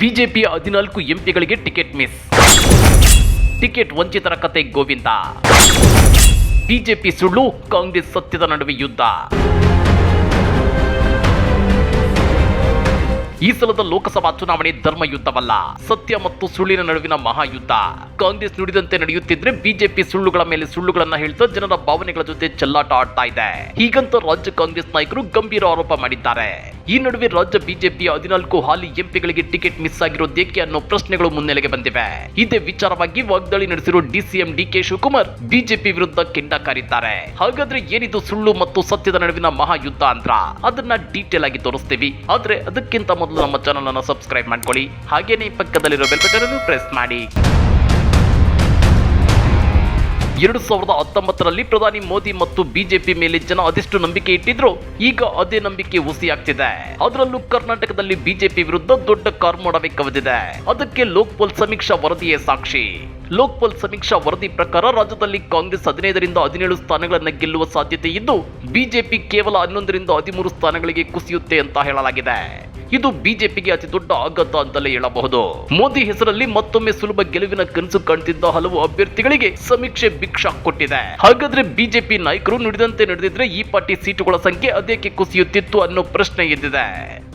ಬಿಜೆಪಿಯ ಹದಿನಾಲ್ಕು ಎಂಪಿಗಳಿಗೆ ಟಿಕೆಟ್ ಮಿಸ್. ಟಿಕೆಟ್ ವಂಚಿತರ ಕತೆ ಗೋವಿಂದ. ಬಿಜೆಪಿ ಸುಳ್ಳು, ಕಾಂಗ್ರೆಸ್ ಸತ್ಯದ ನಡುವೆ ಯುದ್ಧ. ಈ ಸಲದ ಲೋಕಸಭಾ ಚುನಾವಣೆ ಧರ್ಮ ಯುದ್ಧವಲ್ಲ ಸತ್ಯ ಮತ್ತು ಸುಳ್ಳಿನ ನಡುವಿನ ಮಹಾಯುದ್ಧ. ಕಾಂಗ್ರೆಸ್ ನುಡಿದಂತೆ ನಡೆಯುತ್ತಿದ್ರೆ ಬಿಜೆಪಿ ಸುಳ್ಳುಗಳ ಮೇಲೆ ಸುಳ್ಳುಗಳನ್ನ ಹೇಳ್ತಾ ಜನರ ಭಾವನೆಗಳ ಜೊತೆ ಚೆಲ್ಲಾಟ ಆಡ್ತಾ ಇದೆ. ಹೀಗಂತ ರಾಜ್ಯ ಕಾಂಗ್ರೆಸ್ ನಾಯಕರು ಗಂಭೀರ ಆರೋಪ ಮಾಡಿದ್ದಾರೆ. ಈ ನಡುವೆ ರಾಜ್ಯ ಬಿಜೆಪಿಯ ಹದಿನಾಲ್ಕು ಹಾಲಿ ಎಂಪಿಗಳಿಗೆ ಟಿಕೆಟ್ ಮಿಸ್ ಆಗಿರೋದೇಕೆ ಅನ್ನೋ ಪ್ರಶ್ನೆಗಳು ಮುನ್ನೆಲೆಗೆ ಬಂದಿವೆ. ಇದೇ ವಿಚಾರವಾಗಿ ವಾಗ್ದಾಳಿ ನಡೆಸಿರುವ ಡಿಸಿಎಂ ಡಿಕೆ ಶಿವಕುಮಾರ್ ಬಿಜೆಪಿ ವಿರುದ್ಧ ಕೆಂಡ ಕಾರಿದ್ದಾರೆ ಹಾಗಾದ್ರೆ ಏನಿದು ಸುಳ್ಳು ಮತ್ತು ಸತ್ಯದ ನಡುವಿನ ಮಹಾಯುದ್ಧ ಅಂತ ಅದನ್ನ ಡೀಟೇಲ್ ಆಗಿ ತೋರಿಸ್ತೀವಿ. ಆದ್ರೆ ಅದಕ್ಕಿಂತ ಮೊದಲು ನಮ್ಮ ಚಾನಲ್ ಅನ್ನು ಸಬ್ಸ್ಕ್ರೈಬ್ ಮಾಡ್ಕೊಳ್ಳಿ. ಹಾಗೇನೆ ಪಕ್ಕದಲ್ಲಿರೋ ಬೆಲ್ ಬಟನ್ ಅನ್ನು ಪ್ರೆಸ್ ಮಾಡಿ. ಎರಡು ಸಾವಿರದ ಹತ್ತೊಂಬತ್ತರಲ್ಲಿ ಪ್ರಧಾನಿ ಮೋದಿ ಮತ್ತು ಬಿಜೆಪಿ ಮೇಲೆ ಜನ ಅದೆಷ್ಟು ನಂಬಿಕೆ ಇಟ್ಟಿದ್ರು ಈಗ ಅದೇ ನಂಬಿಕೆ ಹುಸಿಯಾಗ್ತಿದೆ. ಅದರಲ್ಲೂ ಕರ್ನಾಟಕದಲ್ಲಿ ಬಿಜೆಪಿ ವಿರುದ್ಧ ದೊಡ್ಡ ಕಾರ್ಮೋಡವೇ ಕವಿದಿದೆ. ಅದಕ್ಕೆ ಲೋಕ್ಪಾಲ್ ಸಮೀಕ್ಷಾ ವರದಿಯೇ ಸಾಕ್ಷಿ. ಲೋಕ್ಪಾಲ್ ಸಮೀಕ್ಷಾ ವರದಿ ಪ್ರಕಾರ ರಾಜ್ಯದಲ್ಲಿ ಕಾಂಗ್ರೆಸ್ ಹದಿನೈದರಿಂದ ಹದಿನೇಳು ಸ್ಥಾನಗಳನ್ನು ಗೆಲ್ಲುವ ಸಾಧ್ಯತೆ ಇದ್ದು, ಬಿಜೆಪಿ ಕೇವಲ ಹನ್ನೊಂದರಿಂದ ಹದಿಮೂರು ಸ್ಥಾನಗಳಿಗೆ ಕುಸಿಯುತ್ತೆ ಅಂತ ಹೇಳಲಾಗಿದೆ. ಇದು ಬಿಜೆಪಿಗೆ ಅತಿ ದೊಡ್ಡ ಆಘಾತ ಅಂತಲೇ ಹೇಳಬಹುದು. ಮೋದಿ ಹೆಸರಲ್ಲಿ ಮತ್ತೊಮ್ಮೆ ಸುಲಭ ಗೆಲುವಿನ ಕನಸು ಕಾಣ್ತಿದ್ದ ಹಲವು ಅಭ್ಯರ್ಥಿಗಳಿಗೆ ಸಮೀಕ್ಷೆ ಭಿಕ್ಷಾ ಕೊಟ್ಟಿದೆ. ಹಾಗಾದ್ರೆ ಬಿಜೆಪಿ ನಾಯಕರು ನುಡಿದಂತೆ ನಡೆದಿದ್ರೆ ಈ ಪಾರ್ಟಿ ಸೀಟುಗಳ ಸಂಖ್ಯೆ ಅದೇಕೆ ಕುಸಿಯುತ್ತಿತ್ತು ಅನ್ನೋ ಪ್ರಶ್ನೆ ಎದ್ದಿದೆ.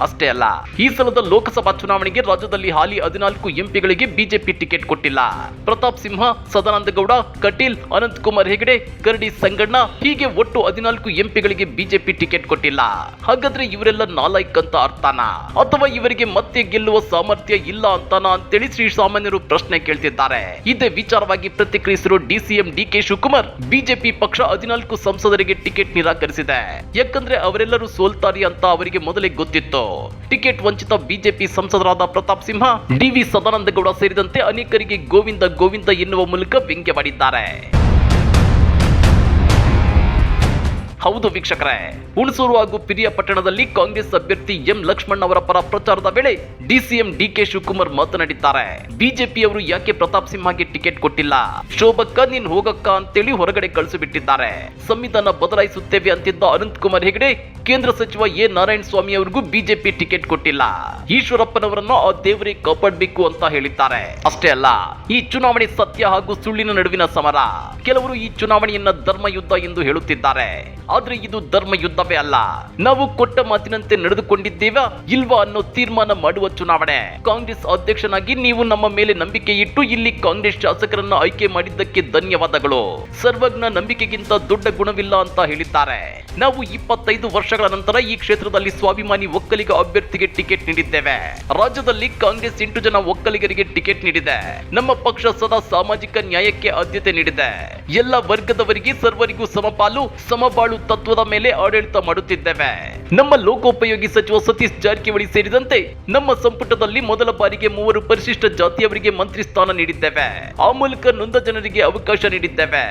ಅಷ್ಟೇ ಅಲ್ಲ, ಈ ಸಲದ ಲೋಕಸಭಾ ಚುನಾವಣೆಗೆ ರಾಜ್ಯದಲ್ಲಿ ಹಾಲಿ ಹದಿನಾಲ್ಕು ಎಂಪಿಗಳಿಗೆ ಬಿಜೆಪಿ ಟಿಕೆಟ್ ಕೊಟ್ಟಿಲ್ಲ. ಪ್ರತಾಪ್ ಸಿಂಹ, ಸದಾನಂದ ಗೌಡ, ಕಟೀಲ್, ಅನಂತ್ ಕುಮಾರ್ ಹೆಗಡೆ, ಕರಡಿ ಸಂಗಣ್ಣ ಹೀಗೆ ಒಟ್ಟು ಹದಿನಾಲ್ಕು ಎಂಪಿಗಳಿಗೆ ಬಿಜೆಪಿ ಟಿಕೆಟ್ ಕೊಟ್ಟಿಲ್ಲ. ಹಾಗಾದ್ರೆ ಇವರೆಲ್ಲ ನಾಲಾಯ್ಕ್ ಅಂತ ಅರ್ಥನಾ? ಅಥವಾ ಇವರಿಗೆ ಮತ್ತೆ ಗೆಲ್ಲುವ ಸಾಮರ್ಥ್ಯ ಇಲ್ಲ ಅಂತಾನ ಅಂತೇಳಿ ಶ್ರೀ ಸಾಮಾನ್ಯರು ಪ್ರಶ್ನೆ ಕೇಳ್ತಿದ್ದಾರೆ. ಇದೇ ವಿಚಾರವಾಗಿ ಪ್ರತಿಕ್ರಿಯಿಸಿರುವ ಡಿಸಿಎಂ ಡಿಕೆ ಶಿವಕುಮಾರ್, ಬಿಜೆಪಿ ಪಕ್ಷ ಹದಿನಾಲ್ಕು ಸಂಸದರಿಗೆ ಟಿಕೆಟ್ ನಿರಾಕರಿಸಿದೆ. ಯಾಕಂದ್ರೆ ಅವರೆಲ್ಲರೂ ಸೋಲ್ತಾರಿ ಅಂತ ಅವರಿಗೆ ಮೊದಲೇ ಗೊತ್ತಿತ್ತು. ಟಿಕೆಟ್ ವಂಚಿತ ಬಿಜೆಪಿ ಸಂಸದರಾದ ಪ್ರತಾಪ್ ಸಿಂಹ ಡಿವಿ ಸದಾನಂದಗೌಡ ಸೇರಿದಂತೆ ಅನೇಕರಿಗೆ ಗೋವಿಂದ ಗೋವಿಂದ ಎನ್ನುವ ಮೂಲಕ ವ್ಯಂಗ್ಯವಾಡಿದ್ದಾರೆ. ಹೌದು ವೀಕ್ಷಕರೇ. ಹುಣಸೂರು ಹಾಗೂ ಪಿರಿಯ ಪಟ್ಟಣದಲ್ಲಿ ಕಾಂಗ್ರೆಸ್ ಅಭ್ಯರ್ಥಿ ಎಂ ಲಕ್ಷ್ಮಣ್ ಅವರ ಪರ ಪ್ರಚಾರದ ವೇಳೆ ಡಿಸಿಎಂ ಡಿಕೆ ಶಿವಕುಮಾರ್ ಮಾತನಾಡಿದ್ದಾರೆ. ಬಿಜೆಪಿಯವರು ಯಾಕೆ ಪ್ರತಾಪ್ ಸಿಂಹಗೆ ಟಿಕೆಟ್ ಕೊಟ್ಟಿಲ್ಲ? ಶೋಭಕ್ಕ ನೀನ್ ಹೋಗಕ್ಕ ಅಂತೇಳಿ ಹೊರಗಡೆ ಕಳಿಸಿಬಿಟ್ಟಿದ್ದಾರೆ. ಸಂವಿಧಾನ ಬದಲಾಯಿಸುತ್ತೇವೆ ಅಂತಿದ್ದ ಅನಂತ್ ಕುಮಾರ್ ಹೆಗಡೆ ಕೇಂದ್ರ ಸಚಿವ ಎ ನಾರಾಯಣ ಸ್ವಾಮಿ ಅವರಿಗೂ ಬಿಜೆಪಿ ಟಿಕೆಟ್ ಕೊಟ್ಟಿಲ್ಲ. ಈಶ್ವರಪ್ಪನವರನ್ನು ಆ ದೇವರೇ ಕಾಪಾಡಬೇಕು ಅಂತ ಹೇಳಿದ್ದಾರೆ. ಅಷ್ಟೇ ಅಲ್ಲ, ಈ ಚುನಾವಣೆ ಸತ್ಯ ಹಾಗೂ ಸುಳ್ಳಿನ ನಡುವಿನ ಸಮರ. ಕೆಲವರು ಈ ಚುನಾವಣೆಯನ್ನ ಧರ್ಮ ಯುದ್ಧ ಎಂದು ಹೇಳುತ್ತಿದ್ದಾರೆ. ಆದ್ರೆ ಇದು ಧರ್ಮ ಯುದ್ಧವೇ ಅಲ್ಲ. ನಾವು ಕೊಟ್ಟ ಮಾತಿನಂತೆ ನಡೆದುಕೊಂಡಿದ್ದೇವ ಇಲ್ವಾ ಅನ್ನೋ ತೀರ್ಮಾನ ಮಾಡುವ ಚುನಾವಣೆ. ಕಾಂಗ್ರೆಸ್ ಅಧ್ಯಕ್ಷನಾಗಿ ನೀವು ನಮ್ಮ ಮೇಲೆ ನಂಬಿಕೆ ಇಟ್ಟು ಇಲ್ಲಿ ಕಾಂಗ್ರೆಸ್ ಶಾಸಕರನ್ನ ಆಯ್ಕೆ ಮಾಡಿದ್ದಕ್ಕೆ ಧನ್ಯವಾದಗಳು. ಸರ್ವಜ್ಞ ನಂಬಿಕೆಗಿಂತ ದೊಡ್ಡ ಗುಣವಿಲ್ಲ ಅಂತ ಹೇಳಿದ್ದಾರೆ. ನಾವು ಇಪ್ಪತ್ತೈದು ವರ್ಷಗಳ ನಂತರ ಈ ಕ್ಷೇತ್ರದಲ್ಲಿ ಸ್ವಾಭಿಮಾನಿ ಒಕ್ಕಲಿಗ ಅಭ್ಯರ್ಥಿಗೆ ಟಿಕೆಟ್ ನೀಡಿದ್ದೇವೆ. ರಾಜ್ಯದಲ್ಲಿ ಕಾಂಗ್ರೆಸ್ ಎಂಟು ಜನ ಒಕ್ಕಲಿಗರಿಗೆ ಟಿಕೆಟ್ ನೀಡಿದೆ. ನಮ್ಮ ಪಕ್ಷ ಸದಾ ಸಾಮಾಜಿಕ ನ್ಯಾಯಕ್ಕೆ ಆದ್ಯತೆ ನೀಡಿದೆ. ಎಲ್ಲ ವರ್ಗದವರಿಗೆ ಸರ್ವರಿಗೂ ಸಮಪಾಲು, ಸಮಬಾಳು ತತ್ವದ ಮೇಲೆ ಆಡಳಿತ ಮಾಡುತ್ತಿದ್ದೇವೆ. ನಮ್ಮ ಲೋಕೋಪಯೋಗಿ ಸಚಿವ ಸತೀಶ್ ಜಾರಕಿಹೊಳಿ ಸೇರಿದಂತೆ ನಮ್ಮ ಸಂಪುಟದಲ್ಲಿ ಮೊದಲ ಬಾರಿಗೆ ಮೂವರು ಪರಿಶಿಷ್ಟ ಜಾತಿಯವರಿಗೆ ಮಂತ್ರಿ ಸ್ಥಾನ ನೀಡಿದ್ದೇವೆ. ಆ ಮೂಲಕ ನೊಂದ ಜನರಿಗೆ ಅವಕಾಶ ನೀಡಿದ್ದೇವೆ.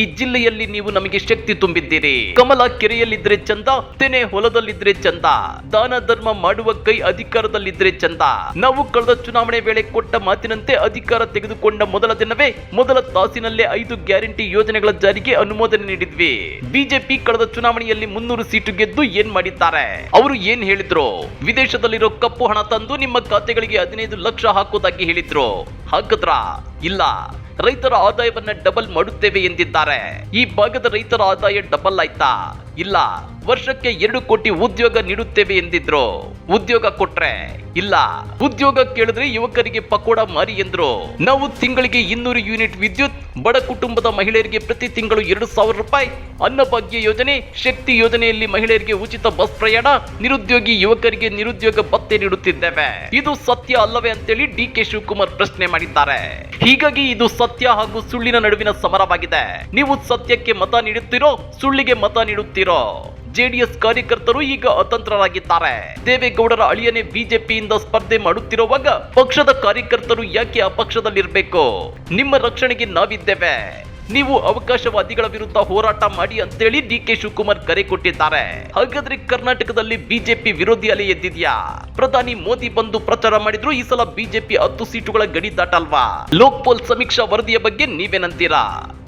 ಈ ಜಿಲ್ಲೆಯಲ್ಲಿ ನೀವು ನಮಗೆ ಶಕ್ತಿ ತುಂಬಿದ್ದೀರಿ. ಕಮಲ ಕೆರೆಯಲ್ಲಿದ್ದರೆ ಚಂದ ತೆನೆ ಹೊಲದಲ್ಲಿದ್ರೆ ಚಂದ, ದಾನ ಧರ್ಮ ಮಾಡುವ ಕೈ ಅಧಿಕಾರದಲ್ಲಿದ್ರೆ ಚಂದ. ನಾವು ಕಳೆದ ಚುನಾವಣೆ ವೇಳೆ ಕೊಟ್ಟ ಮಾತಿನಂತೆ ಅಧಿಕಾರ ತೆಗೆದುಕೊಂಡ ಮೊದಲ ದಿನವೇ ಮೊದಲ ತಾಸಿನಲ್ಲೇ ಐದು ಗ್ಯಾರಂಟಿ ಯೋಜನೆಗಳ ಜಾರಿಗೆ ಅನುಮೋದನೆ ನೀಡಿದ್ವಿ. ಬಿಜೆಪಿ ಕಳೆದ ಚುನಾವಣೆಯಲ್ಲಿ ಮುನ್ನೂರು ಸೀಟು ಗೆದ್ದು ಏನ್ ಮಾಡಿದ್ದಾರೆ? ಅವರು ಏನ್ ಹೇಳಿದ್ರು? ವಿದೇಶದಲ್ಲಿರೋ ಕಪ್ಪು ಹಣ ತಂದು ನಿಮ್ಮ ಖಾತೆಗಳಿಗೆ ಹದಿನೈದು ಲಕ್ಷ ಹಾಕೋದಾಗಿ ಹೇಳಿದ್ರು. ಹಾಕದ್ರ ಇಲ್ಲ. ರೈತರ ಆದಾಯವನ್ನ ಡಬಲ್ ಮಾಡುತ್ತೇವೆ ಎಂದಿದ್ದಾರೆ. ಈ ಭಾಗದ ರೈತರ ಆದಾಯ ಡಬಲ್ ಆಯ್ತಾ? ಇಲ್ಲ. ವರ್ಷಕ್ಕೆ ಎರಡು ಕೋಟಿ ಉದ್ಯೋಗ ನೀಡುತ್ತೇವೆ ಎಂದಿದ್ರು. ಉದ್ಯೋಗ ಕೊಟ್ರೆ ಇಲ್ಲ. ಉದ್ಯೋಗ ಕೇಳಿದ್ರೆ ಯುವಕರಿಗೆ ಪಕೋಡ ಮಾರಿ ಎಂದ್ರು. ನಾವು ತಿಂಗಳಿಗೆ ಇನ್ನೂರು ಯೂನಿಟ್ ವಿದ್ಯುತ್, ಬಡ ಕುಟುಂಬದ ಮಹಿಳೆಯರಿಗೆ ಪ್ರತಿ ತಿಂಗಳು ಎರಡು ಸಾವಿರ ರೂಪಾಯಿ ಅನ್ನಭಾಗ್ಯ ಯೋಜನೆ, ಶಕ್ತಿ ಯೋಜನೆಯಲ್ಲಿ ಮಹಿಳೆಯರಿಗೆ ಉಚಿತ ಬಸ್ ಪ್ರಯಾಣ, ನಿರುದ್ಯೋಗಿ ಯುವಕರಿಗೆ ನಿರುದ್ಯೋಗ ಭತ್ತೆ ನೀಡುತ್ತಿದ್ದೇವೆ. ಇದು ಸತ್ಯ ಅಲ್ಲವೇ ಅಂತೇಳಿ ಡಿ ಕೆ ಶಿವಕುಮಾರ್ ಪ್ರಶ್ನೆ ಮಾಡಿದ್ದಾರೆ. ಹೀಗಾಗಿ ಇದು ಸತ್ಯ ಹಾಗೂ ಸುಳ್ಳಿನ ನಡುವಿನ ಸಮರವಾಗಿದೆ. ನೀವು ಸತ್ಯಕ್ಕೆ ಮತ ನೀಡುತ್ತೀರೋ ಸುಳ್ಳಿಗೆ ಮತ ನೀಡುತ್ತೀರೋ? ಜೆಡಿಎಸ್ ಕಾರ್ಯಕರ್ತರು ಈಗ ಅತಂತ್ರರಾಗಿದ್ದಾರೆ. ದೇವೇಗೌಡರ ಅಳಿಯನೇ ಬಿಜೆಪಿಯಿಂದ ಸ್ಪರ್ಧೆ ಮಾಡುತ್ತಿರುವಾಗ ಪಕ್ಷದ ಕಾರ್ಯಕರ್ತರು ಯಾಕೆ ಆ ನಿಮ್ಮ ರಕ್ಷಣೆಗೆ ನಾವಿದ್ದೇವೆ. ನೀವು ಅವಕಾಶವಾದಿಗಳ ವಿರುದ್ಧ ಹೋರಾಟ ಮಾಡಿ ಅಂತೇಳಿ ಡಿ ಕೆ ಶಿವಕುಮಾರ್ ಕರೆ ಕೊಟ್ಟಿದ್ದಾರೆ. ಹಾಗಾದ್ರೆ ಕರ್ನಾಟಕದಲ್ಲಿ ಬಿಜೆಪಿ ವಿರೋಧಿ ಅಲೆ ಎದ್ದಿದ್ಯಾ? ಪ್ರಧಾನಿ ಮೋದಿ ಬಂದು ಪ್ರಚಾರ ಮಾಡಿದ್ರು ಈ ಸಲ ಬಿಜೆಪಿ ಹತ್ತು ಸೀಟುಗಳ ಗಡಿ ದಾಟಲ್ವಾ? ಲೋಕ್ಪಾಲ್ ಸಮೀಕ್ಷಾ ವರದಿಯ ಬಗ್ಗೆ ನೀವೇನಂತೀರಾ?